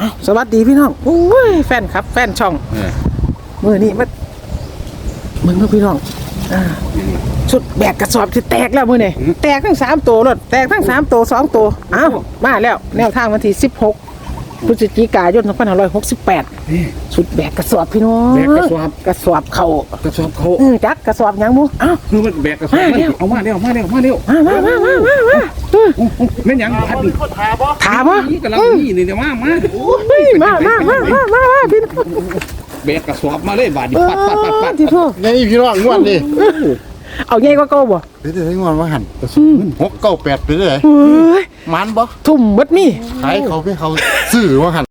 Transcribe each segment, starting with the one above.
อ้าวสวัสดีพี่น้องโอ้ยแฟนครับ แฟนช่องเออมือนี้มามึงก็พี่น้องอ่าชุดแบกกระสอบที่แตกแล้วมือนี่แตกทั้งสามตัวรถแตกทั้งสามตัวสองตัวอ้าวมาแล้ว แนวทางวันที่สิบหก พฤศจิกายนสองพันห้าร้อยหกสิบแปดนี่ชุดแบกกระสอบพี่น้องแบกกระสอบ กระสอบเข่ากระสอบเขาเออจักกระสอบหยังมูอ้าว คือมันแบกกระสอบมามันเร็ว เอามาเร็วมาเร็วมาเร็วมามามามามามาเออโอ้โหแม่นหยังพัดนี่ถามวะนี่กำลังนี่นี่เดี๋ยวมามาเฮ้ยมามามามามามาพี่น้องแบกกระสอบมาเลยบาดนี้ปัดปัดปัดปัดที่พ่อไงพี่น้องงวดนี่ เอาใหญ่กว่าเก่าบ่ไปเด้งวดว่าหันกระสอบมันหกเก้าแปดไปเด้อเฮ้ยมันบ่ทุ่มหมดนี่ขายเขาไปเขาซื้อว่าหัน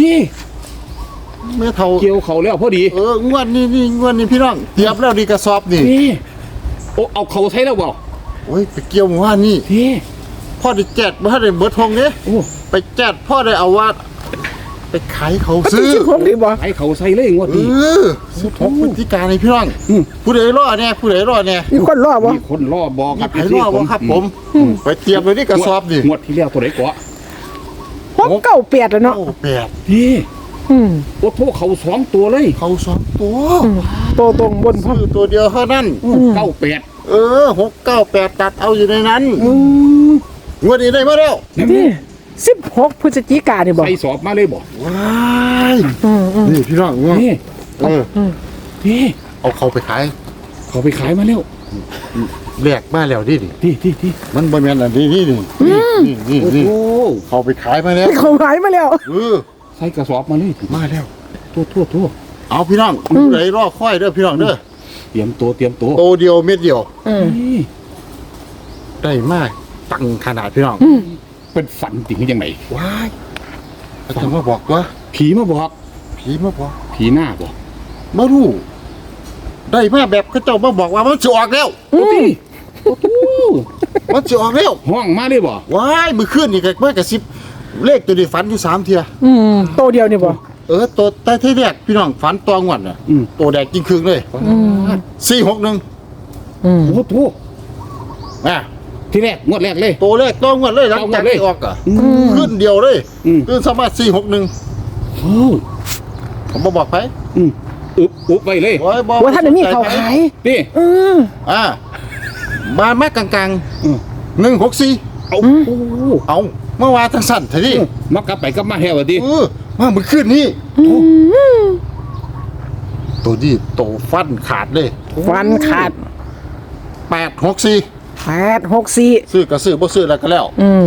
ดีเมื่อเท่าเกี่ยวเขาแล้วพอดี เอองวดนี้นี่งวดนี้พี่น้องเตรียมแล้วดีกระสอบนี่นี่ โอ้เอาเขาใช้แล้วบ่โอ้ยไปเกี่ยวหมู่บ้านนี่พี่พ่อได้แจดบ่ทันได้เบิดทงเด้โอ้ไปแจดพ่อได้เอาว่าไปขายเขามันซื้อสิบหกนี่บ่ไอ้เขาใส่เลยงวดเอนี้ อสิบหกพฤศจิกายนนี่พี่น้องอืม ผู้ใดรอดเนี่ยผู้ใดรอดเนี่ยมีคนรอบ่มีคนรอบอกมีครับใครรอดบ่ครับผมไปเตรียมเลยนี่กระสอบนี่งวดที่แล้วตัวไหนเกาะหกเก้าแปดแล้วเนาะเก้าแปดพี่ อืมโอ้โหเขาสองตัวเลยเขาสองตัวโตตรงบนพ่อซื้อตัวเดียวเท่านั้น เก้าแปดเออหกเก้าแปดตัดเอาอยู่ในนั้นอืมงวดนี้ได้มาแล้วนี่สิบหกพฤศจิกายนนี่บ่ใส่สอบมาเลยบ่ว้ายอืมอืมนี่พี่น้องงวดนี่เออพี่เอาเขาไปขายเขาไปขายมาแล้วแลกมาแล้วดิดิที่ที่ที่มันบริเวณอันนี้นี่นี่นี่นี่โอ้นี่โหเขาไปขายมาแล้วเขาหายมาแล้วเออ ใส่กระสอบมาเลยมาแล้วทั่วทั่วทั่วเอาพี่น้องผู้ใดรอค่อยเด้อพี่น้องเด้อเตรียมตัวเตรียมตัวโตเดียวเม็ดเดียวอืมนี่ได้มากตังขนาดพี่น้องเป็นฝันจริงยังไงว้ายอาจารย์มาบอกว่าผีมาบอก ผีมาบอกผีหน้าบอกมารู้ได้มาแบบเขาเจ้ามาบอกว่ามันจะออกแล้วโอ้พี่โอ้โหมันจะออกแล้วห้องมาเลยบ่ว้ายมือขึ้นนี่ก็มากระซิบ เลขตัวนี้ฝันอยู่สามเทียอืมโตเดียวนี่บ่เออตัวใต้ที่แรกพี่น้องฝันตัวงวดน่ะอืม ตัวแดงจริงครึ่งเลยอืมสี่หกหนึ่งอืมโอ้โหอะที่แรกงวดแรกเลย ตัวแรกตัวงวดเลยหลังจากตัวงวดเลยที่ออกอะอืม ขึ้นเดียวเลยอืม ขึ้นสามารถสี่หกหนึ่งโอ้ผมมาบอกไปอืมอึบอึบไปเลยโอ้ยบอกว่าท่านได้มีเขาขายนี่อืมอ่ามาแม่กลางอืมๆหนึ่งหกสี่เอาอืมโอ้โหเอา เมื่อวานทั้งสั้นทีนี้มากลับไปกลับมาแฮวดิเออมามือขึ้นนี่อืมตัวนี้โตฟันขาดเลยฟันขาดแปดหกสี่แปดหกสี่ซื้อก็ซื้อบ่ซื้อแล้วก็แล้ว อืม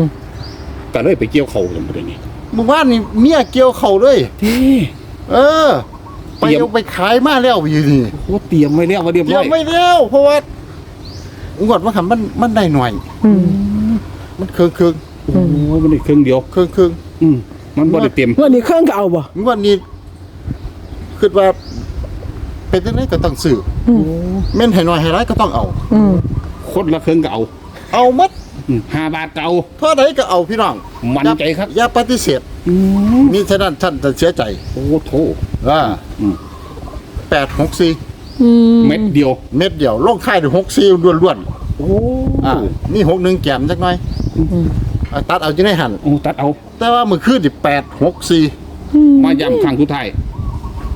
ก็เลยไปเกี่ยวเขากันประเด็นนี้เมื่อวานนี่เมียเกี่ยวเข่าเลยที่เออ ไปเตรียมเอาไปขายมาแล้วอยู่นี่โอ้เตรียมไว้แล้วมาเรียบเกี่ร้ยอวยไม่แล้วเพราะว่างวดว่าคำมันมันได้หน่อยอืมมันเครื่องเครื่อง โอ้ยมันได้เครื่องเดียวเครื่องเครื่องอืมมันบ่ได้เต็มวันนี้เครื่องก็เอาบ่งวดนี้คิดว่า เป็นจังไดก็ต้องซื้ออืมแม่นให้น้อยให้หลายก็ต้องเอา อืมคนละเครื่องก็เอาเอาหมัดอืมห้าบาทก็เอา เท่าใดก็เอาพี่น้องมั่นใจครับ อย่าปฏิเสธอืมมีฉะนั้นท่านจะเสียใจโอ้โถว่าอืมแปดหกสี่อืมเม็ดเดียว เม็ดเดียวลงท้ายด้วยหกสี่ล้วนโอ้ๆอ่ามีหกหนึ่งแก้มจักหน่อย อ่าตัดเอาจะได้หันโอ้ตัดเอา แต่ว่ามือคืนดิแปดหกสี่มาย้ำครั้งสุดท้าย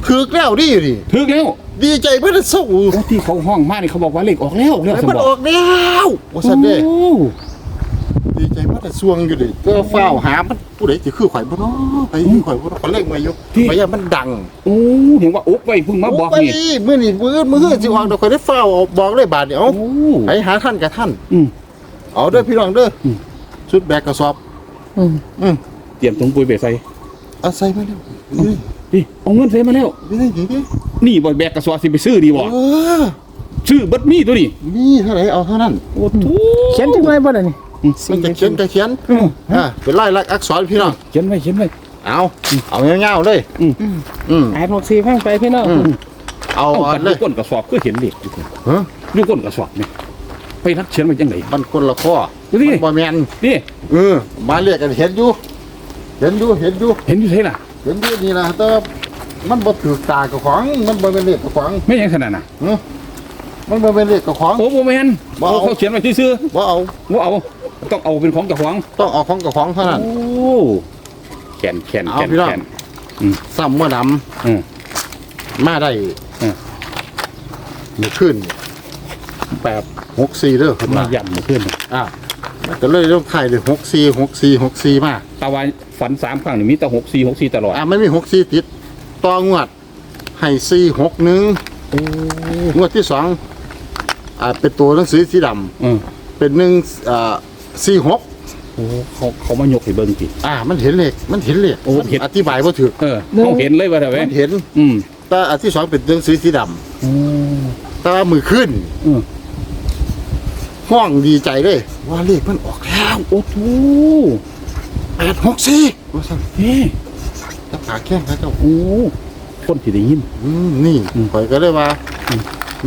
ถือแล้วดิดิถึกแล้วดีใจเพื่อนสู้โอ้ที่เขาห้องมานี่เขาบอกว่าเลขออกแล้วแล้วไอ้สมมันบออกอกแล้วว่าสันเด้โอ้ดีใจเพื่อนสวงอยู่ดิก็เฝ้าวหามันผู้ใดจะคือข่อยบ่เนาะไปคือข่อยบ่เนาะคนเล่งมาอยู่ไปอย่ามันดังโอ้เห็นว่าอุ๊บไว้เพิ่งมาบอกไปนี่มื้อนี้มื้อมื้อสิออกเดี๋ยวข่อยได้เฝ้าวเอาบอกเลยบาดเดียวโอ้ ไปหาท่านกับท่าน อืม เอาเด้อพี่น้องเด้ออม ชุดแบกกระสอบ อืมอืมเตรียมถุงปุ๋ยไปใส่เอาใส่มาเร็วนี่ดิเอาเงินใส่มาแล้วนี่นี่นี่นี่บ่แบกกระสอบสิไปซื้อดีบ่เออซื้อเบิดมีตัวนี้นี่เท่าไหร่เอาเท่านั้นโอ้โถเขียนจังไรบ่ล่ะนี่มันจะเขียนก็เขียนอืมอ่าเป็นลายลักษณ์อักษรพี่น้องเขียนไว้เขียนไว้เอาเอาเงาๆเลย อืมอืมแปดหกสี่ฟังไปพี่น้องอืมเอาเอาอักันนเลดูยก้นกระสอบก็เห็นเด็กอยู่ฮะดูก้นกระสอบนี่ไปรักเขียนไว้จังไดมันคนละข้อ ดูดิมันบ่แม่นนี่เออมาเรียกกันเห็นอยู่ เห็นอยู่เห็นอยู่เห็นอยู่ใช่ล่ะ เห็นที่นี่นะแต่ว่ามันบ่ถือตากับของ มันบ่เป็นเลขกับของไม่ยังขนาดน่ะเนอะมันบ่เป็นเลขกับของ โอ้โหแมนบ่เอา เขาเขียนไว้ซื่อบ่เอาๆว่าเอา ต้องเอาเป็นของเจ้าของต้องเอาของกับของเท่านั้น โอ้แขนแขนเอาแขนพี่น้อง แขน ซ้ำเมื่อดอืมำมาได้เออเมื่อขึ้นแปดหกสี่เด้อครับมาว่าย่ำมาขึ้นอ่า ก็เลยต้องไข่เลยหกสี่หกสี่หกสี่มาตาวันฝันสามครั้งนี่มีแต่หกสี่หกสี่ตลอดอ่าไม่มีหกสี่ติดต่องวดให้สี่หกหนึ่งโอ้งวดที่สองอ่าเป็นตัวหนังสือสีดเออำเป็นหนึ่งอ่าสี่หกโอ้เขาเขามายกให้เบิ่งสิอ่ามันเห็นเลขมันเห็นเลขโอ้เห็น อธิบายว่าถือเออเขาเห็นเลยว่าแต่เว้ยมันเห็นอืมแต่อันที่สองเป็นหนังสือสีดโอ้ำแต่ว่ามือขึ้นเออ ห้องดีใจเลย ว่าเลขมันออกแล้ว โอ้โหแปดหกสี่ว่าสั่นเฮ้ถ้าขาแข้งเขาเจ้าโอ้คนที่ได้ยิน อืมนี่อืมข่อยก็เลยว่า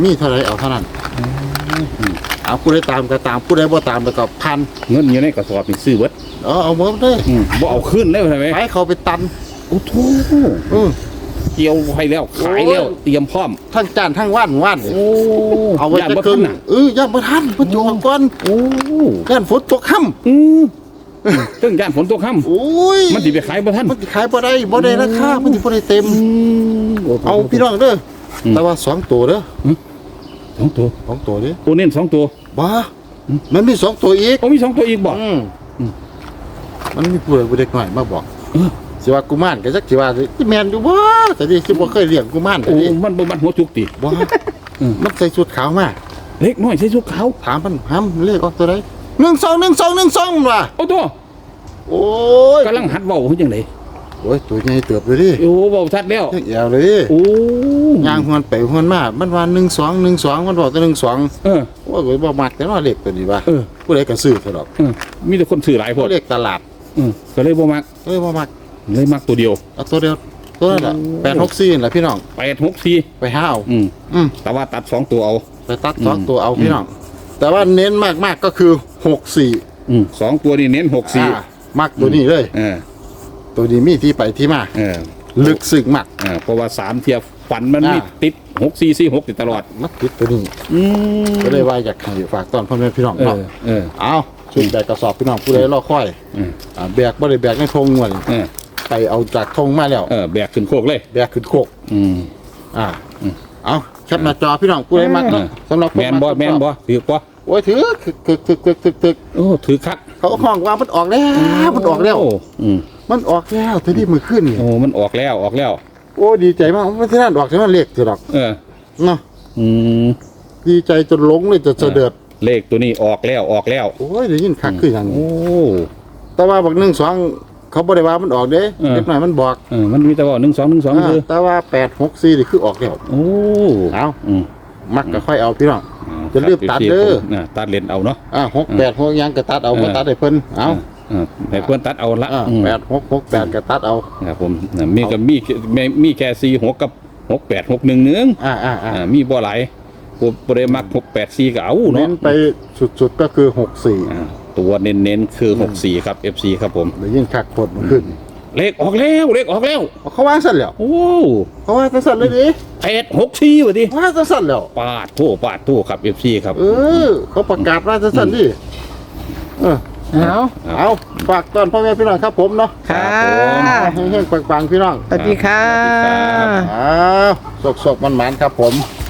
มีเท่าไรเอาเท่านั้นเอาผู้ใดตามก็ตามผู้ใดบ่ตามแล้วก็พันเงินอยู่ในกระสอบนี่ซื้อเบิดเออเอาหมดเลยอืมบ่เอาขึ้นเลยว่าแต่เว้ยไปเขาไปตันโอ้โห อืมเกี่ยวให้แล้วขายแล้วเตรียมพร้อมทั้งจานทั้งว่านว่านโอ้เอาไว้ย่านจะบ่เกิทันนน่ะเออย่านบ่ทันเพิ่นจะออกก่อนโอ้ย่านฝนตกค่อืมเรื่องย่านฝนตกค่ำโอ้ยำมันสิไปขายบ่ทันมันสิขายบ่ได้บ่ได้ราคามันสิบ่ได้เต็มเอาพี่น้องเด้ออมแต่ว่าสองตัวเด้อสองตัวสองตัวเด้อตัวเน้นสองตัวบ้ามันมีสองตัวอีกโอ้มีสองตัวอีกบ่อืมอืมมันมีผู้ใดผู้เด็กหน่อยมาบอกเออ สิว่ากุมารก็จักสิว่าสิแม่นอยู่บ่แต่ดิสิบ่เคยเลี้ยงกุมารแต่โอ้ดิมันบ่มันหัวจุกติบ่อืมมันใส่ชุดขาวมาเล็กน้อยใส่ชุดขาวถามมันห้ามเลขออกตัวใดหนึ่งสองหนึ่งสองหนึ่งสองมันว่าโอ้ตัวโอ้ยกำลังหัดเว้าคือจังไดโอ้ยตัวใหญ่เติบเลยดิโอ้เว้าชัดแล้วยังแอวเลยดิโอ้ย่างหวนไปหวนมา มันว่าหนึ่งสองหนึ่งสองมันบอกแต่หนึ่งสองเออ ว่าก็บ่มักแต่ว่าเลขตัวนี้ว่าเออ ผู้ใดก็ซื้อเถอะดอกเออมีแต่คนซื้อหลายพวกเลขตลาดเออก็เลยบ่มักเอ้ยบ่มัก เลยมักตัวเดียวเอาตัวเดียวตัวนั้นแหละโอ้แปดหกสี่นั่นแหละพี่น้องแปดหกสี่ไปห้าเอาอืมอืมแต่ว่าตัดสองตัวเอา ไปตัดสองอืมตัวเอาพี่น้องแต่ว่าเน้นมากๆก็คือหกสี่อืมสองตัวนี่เน้นหกสี่อ่ามักตัวนี้เลย เออตัวนี้มีที่ไปที่มาเออลึกซึ้งมากเออเพราะว่าสามเทียบฝันมันอ่ามีติดหกสี่สี่หกติดตลอดมักติดตัวนี้อืมก็เลยว่าอยากให้ฝากตอนพ่อแม่พี่น้องเอเนาะอเออเอาชุดแบกกระสอบพี่น้องผู้ใดรอค่อยเอออ่าแบกบ่ได้แบกในธงงวนเออ ไปเอาจากธงมาแล้วเออแบกขึ้นโคกเลย แบกขึ้นโคก อืมอ่าอืมเอาแคปหน้าจอพี่น้องผู้ใดมักเนาะสำหรับแมนบอแมนบอถือปะโอ้ยถือถึกถึกถึกถึกถึกถึกโอ้ถือคักเขาห้องว่ามันออกแล้วมันออกแล้วโอืมมันออกแล้วทีนี้มือขึ้นนี่โอ้มันออกแล้วออกแล้ว โอ้ดีใจมากมันที่นั่นออกที่นั่นเลขถือดอก เออเนาะอืมดีใจจนหลงเลยจะเสด็จเลขตัวนี้ออกแล้วออกแล้ว โอ้ยได้ยินคักขึ้นอย่างนี้โอ้แต่ว่าบักหนึ่งสอง เขาบริวามันออกเด้เออ เล็กหน่อยมันบอกเออมันมีแต่ว่าหนึ่งสองหนึ่งสองอ่าคือแต่ว่าแปดหกสี่นี่คือออกแล้วโอ้เอาอืมมักก็ค่อยเอาพี่น้องอ่าจะรีบตัดเด้อครับาตัดเลนเอาเนาะ อ่าหกแปดหกยังก็ตัดเอาเออ ก็ตัดให้เพิ่นเอาเออให้เพื่อนตัดเอาละอ่าอืมแปดหกหกแปดก็ตัดเอาครับผมน่ะมีกับมีมีมีแค่สี่หกกับหกแปดหกหนึ่งเนื้องอ่าอ่าอ่าอ่ามีบ่หลายผู้บริมักหกแปดสี่ก็เอาเน้เนาะนไปสุดๆก็คือหกสี่อ่า ตัวเน้นๆคือหกสี่ครับ FC ครับผมได้ยินคักโคตรมันขึ้นเลขออกแล้ว เลขออกแล้วเขาว่าสั่นแล้วโอ้เขาว่าจะสั่นเลยดิแปดหกสี่วะดิว่าจะสั่นแล้วปาดทั่วปาดทั่วครับ FC ครับ เออ เขาประกาศว่าจะสั่นดิเออเอาเอาฝากตอนพ่อแม่พี่น้องครับผมเนาะค่ะให้เฮงๆปังๆพี่น้องสวัสดีค่ะสวัสดีครับอ้าวสกๆมันๆครับผมค